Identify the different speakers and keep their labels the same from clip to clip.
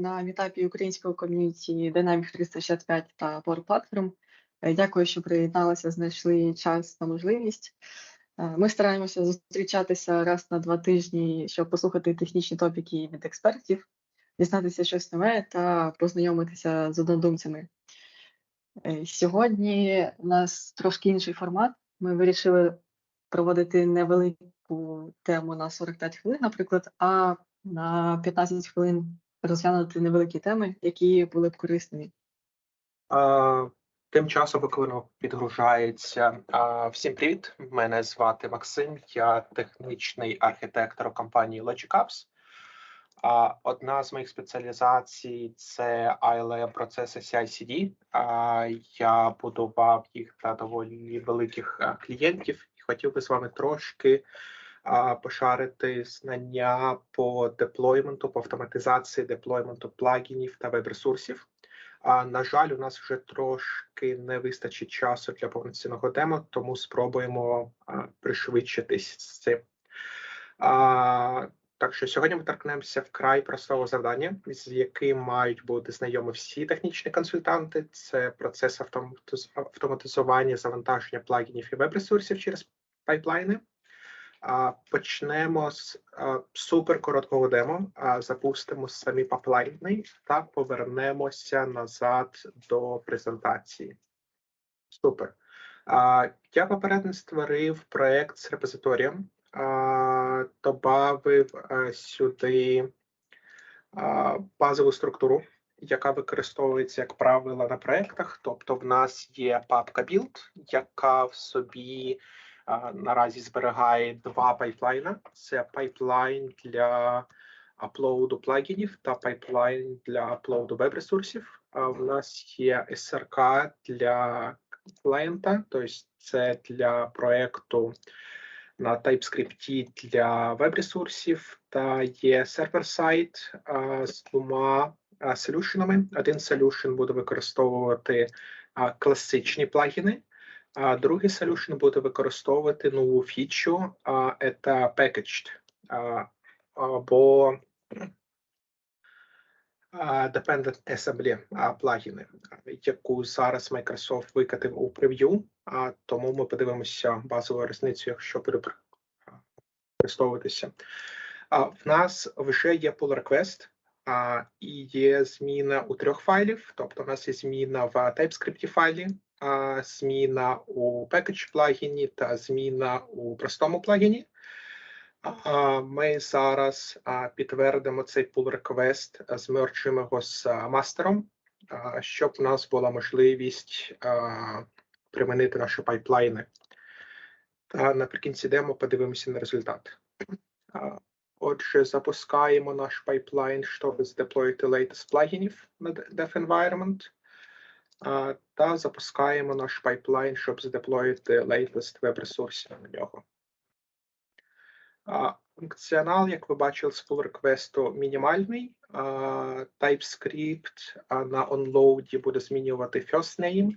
Speaker 1: на мітапі українського ком'юніті Dynamics 365 та Power Platform. Е, Дякую, що приєдналися, знайшли час та можливість. Е, Ми стараємося зустрічатися раз на два тижні, щоб послухати технічні топіки від експертів, дізнатися щось нове та познайомитися з однодумцями. Е, Сьогодні у нас трошки інший формат. Ми вирішили проводити невелику тему на 45 хвилин, наприклад, а на 15 хвилин розглянути невеликі теми, які були б корисними.
Speaker 2: А, Тим часом, воно підгружається. а, Всім привіт! Мене звати Максим, я технічний архітектор у компанії LogicApps. А, Одна з моїх спеціалізацій це ILM процеси CI/CD. А, Я будував їх для доволі великих клієнтів і хотів би з вами трошки пошарити знання по деплойменту, по автоматизації деплойменту плагінів та веб-ресурсів. А на жаль, у нас вже трошки не вистачить часу для повноцінного демо, тому спробуємо пришвидшитись з цим. Так що сьогодні ми торкнемося вкрай простого завдання, з яким мають бути знайомі всі технічні консультанти. Це процес автоматиз- автоматизування завантаження плагінів і веб-ресурсів через пайплайни. Почнемо з а, супер короткого демо. Запустимо самі пайплайни та повернемося назад до презентації. Супер. Я попередньо створив проект з репозиторієм, добавив сюди базову структуру, яка використовується, як правило, на проектах. Тобто, в нас є папка build, яка в собі наразі зберігає два пайплайна: це пайплайн для аплоуду плагінів та пайплайн для аплоуду веб-ресурсів. А в нас є SRK для клієнта, тобто це для проекту на TypeScript для веб-ресурсів, та є сервер-сайт з двома солюшенами. Один солюшен буде використовувати класичні плагіни, а другий solution буде використовувати нову фічу, а, це packaged або Dependent Assembly плагіни, яку зараз Microsoft викатив у прев'ю, тому ми подивимося базову різницю, якщо буде використовуватися. В нас вже є pull request, і є зміна у трьох файлів, тобто у нас є зміна в TypeScript файлі, зміна у package плагіні та зміна у простому плагіні. Ми зараз підтвердимо цей pull request, а, змерчимо його з мастером, щоб у нас була можливість примінити наші пайплайни. Та наприкінці демо подивимося на результат. Отже, запускаємо наш пайплайн, щоб задеплоїти latest плагінів на Dev Environment. Та запускаємо наш пайплайн, щоб задеплоїти latest веб-ресурсів на нього. Функціонал, як ви бачили, з pull request мінімальний. TypeScript на onload буде змінювати first name,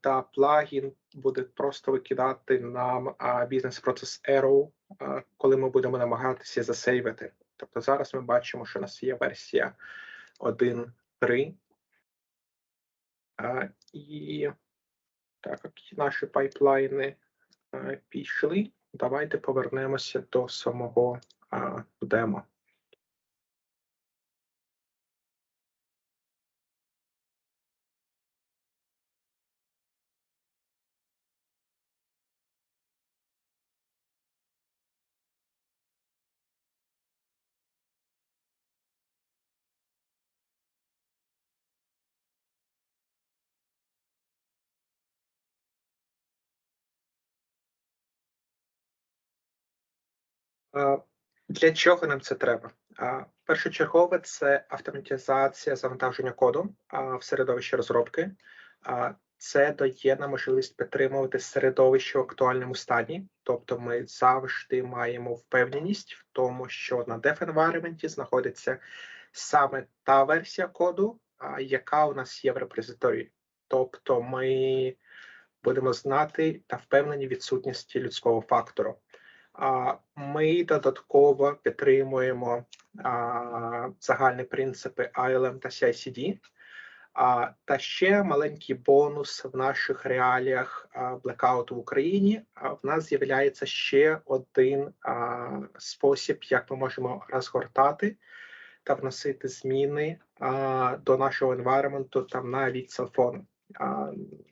Speaker 2: та плагін буде просто викидати нам бізнес процес error, а, коли ми будемо намагатися засейвити. Тобто зараз ми бачимо, що у нас є версія 1.3. І так наші пайплайни пішли, давайте повернемося до самого демо. Для чого нам це треба? Першочергове це автоматизація завантаження коду в середовище розробки. Це дає нам можливість підтримувати середовище в актуальному стані, тобто ми завжди маємо впевненість в тому, що на Dev environment знаходиться саме та версія коду, яка у нас є в репозиторії. Тобто ми будемо знати та впевнені в відсутності людського фактору. Ми додатково підтримуємо загальні принципи ILM та CI/CD. Та ще маленький бонус в наших реаліях блекауту в Україні. В нас з'являється ще один спосіб, як ми можемо розгортати та вносити зміни до нашого environment там навіть селфону.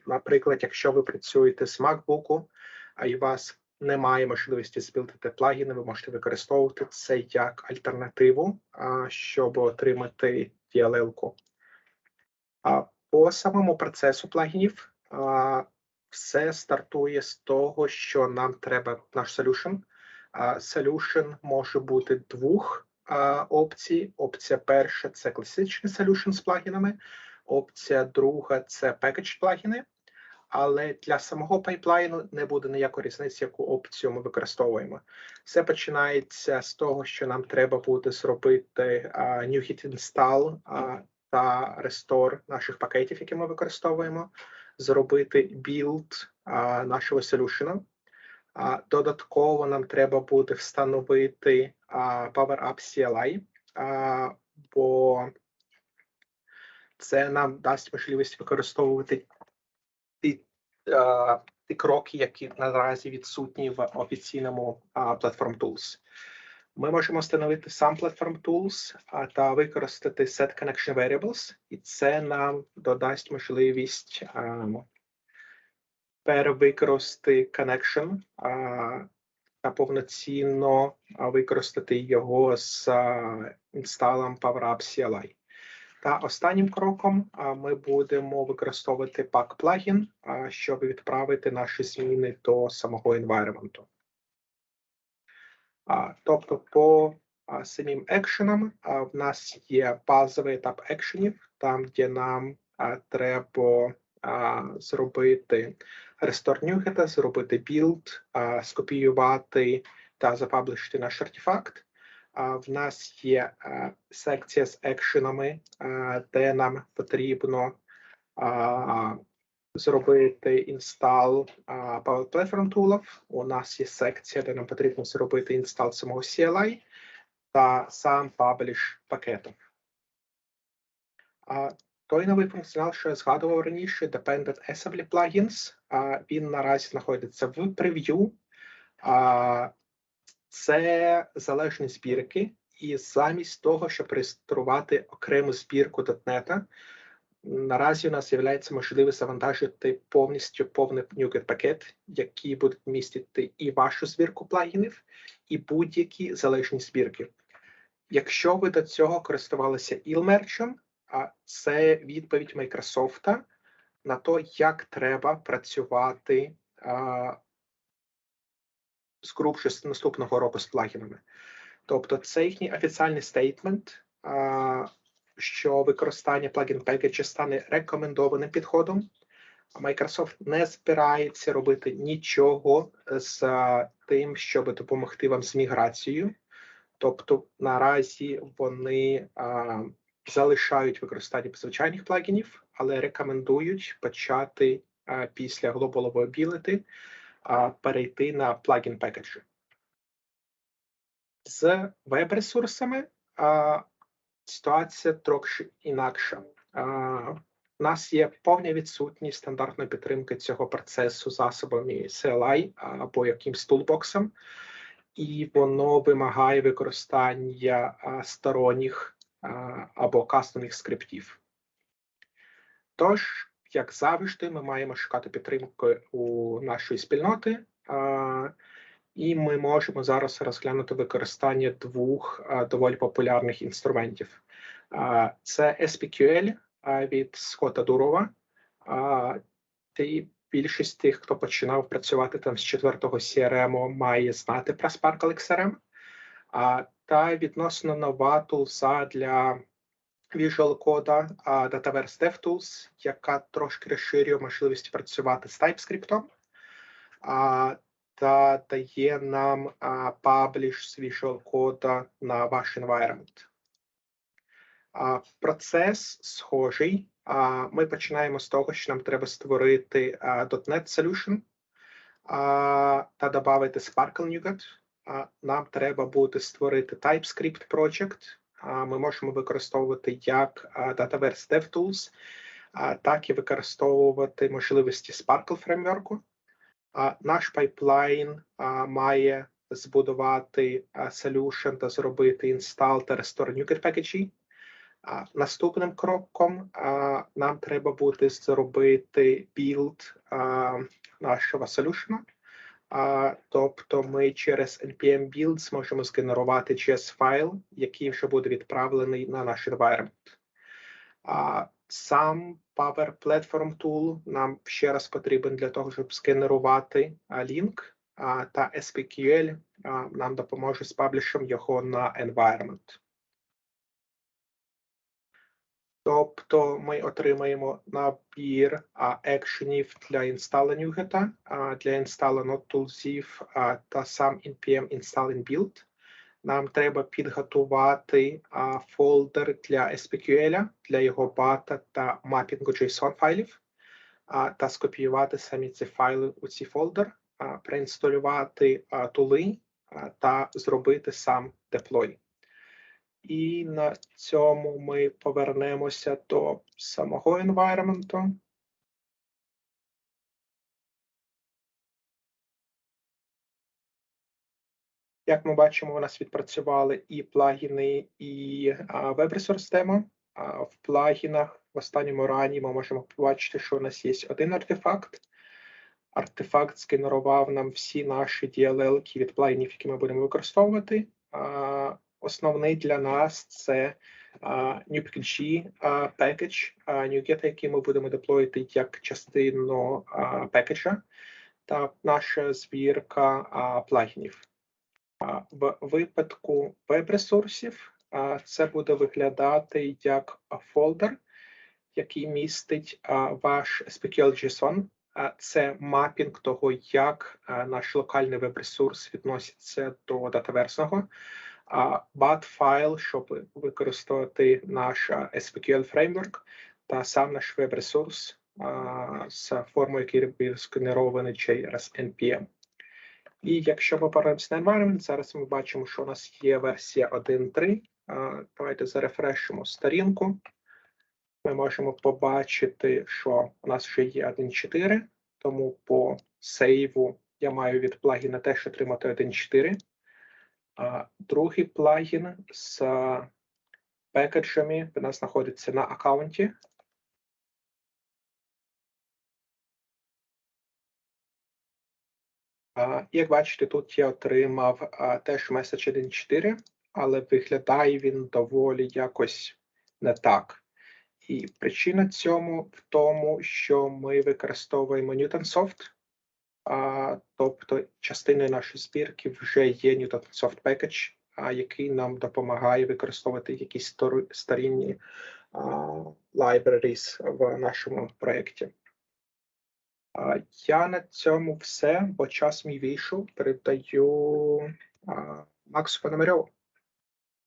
Speaker 2: Наприклад, якщо ви працюєте з MacBook, а і у вас немає можливості збілдити плагіни, ви можете використовувати це як альтернативу, щоб отримати DLL-ку. По самому процесу плагінів все стартує з того, що нам треба наш solution. Solution може бути двох опцій. Опція перша це класичний solution з плагінами, опція друга це package плагіни. Але для самого пайплайну не буде ніякої різниці, яку опцію ми використовуємо. Все починається з того, що нам треба буде зробити а, new hit install а, та restore наших пакетів, які ми використовуємо, зробити build а, нашого solution. А, додатково нам треба буде встановити а, PowerUp CLI, а, бо це нам дасть можливість використовувати ті, ті кроки, які наразі відсутні в офіційному Platform Tools. Ми можемо встановити сам Platform Tools та використати Set Connection Variables, і це нам додасть можливість перевикористати connection та повноцінно використати його з інсталом PowerUp CLI. Та останнім кроком ми будемо використовувати pack плагін, щоб відправити наші зміни до самого environment. Тобто, по самим екшенам в нас є базовий етап екшенів, там, де нам треба зробити NuGet, зробити а, скопіювати та запаблишити наш артефакт. В нас є секція з екшенами, де нам потрібно зробити інстал Power Platform Tool. У нас є секція, де нам потрібно зробити інстал самого CLI та сам пабліш пакету. Той новий функціонал, що я згадував раніше, Dependent Assembly Plugins, він наразі знаходиться в прев'ю. Це залежні збірки, і замість того, щоб реєструвати окрему збірку .NET, Наразі у нас з'являється можливість завантажити повністю повний NuGet пакет, який буде містити і вашу збірку плагінів, і будь-які залежні збірки. Якщо ви до цього користувалися Ilmerchем, а це відповідь Microsoft на те, як треба працювати з грубше з наступного року з плагінами. Тобто, це їхній офіціальний стейтмент. Що використання плагін пекеджа стане рекомендованим підходом. Microsoft не збирається робити нічого з тим, щоб допомогти вам з міграцією. Тобто наразі вони а, залишають використання звичайних плагінів, але рекомендують почати а, після Global Availability а, перейти на плагін пекеджі. З веб-ресурсами ситуація трохи інакша. У нас є повна відсутність стандартної підтримки цього процесу засобами CLI або якимсь тулбоксом, і воно вимагає використання сторонніх або кастомних скриптів. Тож, як завжди, ми маємо шукати підтримку у нашої спільноти. І ми можемо зараз розглянути використання двох доволі популярних інструментів. Це SPQL від Скотта Дурова. Більшість тих, хто починав працювати там з четвертого CRM, має знати про Sparkle XRM. А, та відносно нова тулза для Visual Code Dataverse DevTools, яка трошки розширює можливість працювати з TypeScript. А, та дає нам а, пабліш з Visual Code на ваш environment. А, процес схожий. А, ми починаємо з того, що нам треба створити а, .NET Solution а, та додати Sparkle NuGet. а, нам треба буде створити TypeScript project. Ми можемо використовувати як Dataverse DevTools, так і використовувати можливості Sparkle фреймворку. Наш пайплайн має збудувати solution та зробити install та restore NuGet package. Наступним кроком нам треба буде зробити build нашого solution. А, тобто ми через npm build зможемо згенерувати JS файл, який вже буде відправлений на наш environment. А, сам Power Platform Tool нам ще раз потрібен для того, щоб згенерувати лінк, а, та SPQL а, нам допоможе з паблішем його на environment. Тобто ми отримаємо набір а, екшенів для інсталу NuGet, а, для інсталу NodeToolsів та сам npm install and build. Нам треба підготувати а, фолдер для SPQL, для його бата та мапінгу JSON файлів, а, та скопіювати самі ці файли у цей фолдер, а, проінсталювати а, тули а, та зробити сам деплой. І на цьому ми повернемося до самого environment. Як ми бачимо, у нас відпрацювали і плагіни, і веб-ресурс демо. А В плагінах в останньому рані ми можемо побачити, що у нас є один артефакт. Артефакт згенерував нам всі наші DLL від плагінів, які ми будемо використовувати. Основний для нас це NewPKG package, NuGet, який ми будемо деплоїти як частину пекеджа, та наша збірка плагінів. А, В випадку веб-ресурсів а, це буде виглядати як фолдер, який містить а, ваш SPQL-JSON. Це мапінг того, як наш локальний веб-ресурс відноситься до датаверсного. Bat файл, щоб використовувати наш а, SPQL фреймворк та сам наш веб-ресурс з формою, який був згенерований через NPM. І якщо ми повернемося на environment, зараз ми бачимо, що у нас є версія 1.3. Давайте зарефрешимо сторінку. Ми можемо побачити, що у нас вже є 1.4, тому по сейву я маю від плагіна теж отримати 1.4. А Другий плагін з пекеджами у нас знаходиться на аккаунті. Як бачите, тут я отримав теж меседж 1.4, але виглядає він доволі якось не так. І причина цьому в тому, що ми використовуємо Newtonsoft, а, тобто частиною нашої збірки вже є Newtonsoft Package, а, який нам допомагає використовувати якісь старінні а, libraries в нашому проєкті. Я на цьому все, бо час мій вийшов. Передаю а, Максу Пономарьову.